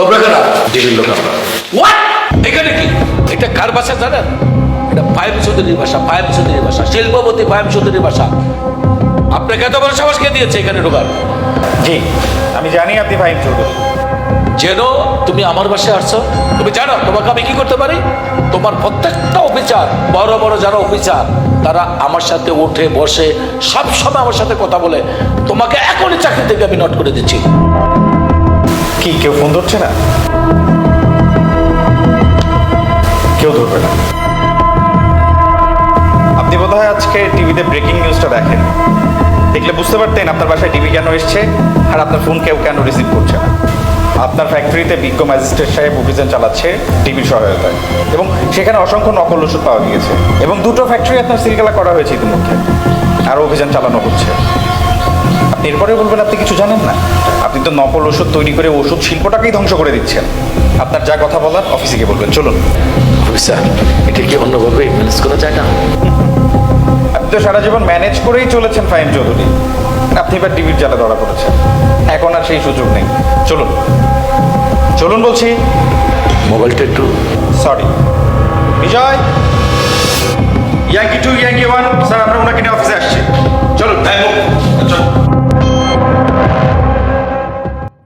তোমরা কেনা টিভির লোক আমরা? হোয়াট এখানে কি? এটা কার ভাষা জানেন? এটা পায়েম চৌধুরীর ভাষা পায়েম চৌধুরীর ভাষা শিল্পপতি পায়েম চৌধুরীর ভাষা। আপনাকে এত বড় সাহস কে দিয়েছে এখানে ঢোকার? জি আমি জানি আপনি ফাহিম চৌধুরী যেন তুমি আমার বাসায় আসছো। তুমি জানো তোমাকে আমি কি করতে পারি? তোমার প্রত্যেকটা অফিসার বড় বড় যারা অফিসার তারা আমার সাথে উঠে বসে সব সময় আমার সাথে কথা বলে। তোমাকে এখনই চাকরি থেকে আমি নোট করে দিচ্ছি। কি, কেউ ফোন ধরছে না? কেউ ধরবে না। আপনি বোধহয় আজকে টিভিতে ব্রেকিং নিউজটা দেখেন। দেখলে বুঝতে পারতেন আপনার বাসায় টিভি কেন এসছে আর আপনার ফোন কেউ কেন রিসিভ করছে না। আপনার ফ্যাক্টরিতে বিজ্ঞ ম্যাজিস্ট্রেট সাহেব অভিযান চালাচ্ছে টিভির সহায়তায়। এবং সেখানে অসংখ্য নকল ওষুধ পাওয়া গিয়েছে। এবং দুটো ফ্যাক্টরি আপনার সিলগালা করা হয়েছে ইতিমধ্যে। আরও অভিযান চালানো হচ্ছে। আপনি এরপরে বলবেন, আপনি কিছু জানেন না? আপনি তো নকল ওষুধ তৈরি করে ওষুধ শিল্পটাকেই ধ্বংস করে দিচ্ছেন। আপনার যা কথা বলার অফিসে গিয়ে বলবেন চলুন। অফিসার এটা কি অন্যভাবে ম্যানেজ করা যায় না? আপনি তো সারা জীবন ম্যানেজ করেই চলেছেন ফাইম চৌধুরী। আপনি এবার টিভির জালে ধরা পড়েছেন। এখন আর সেই সুযোগ নেই। চলুন। চলুন বলছি। মোবাইলটা একটু সরি বিজয়!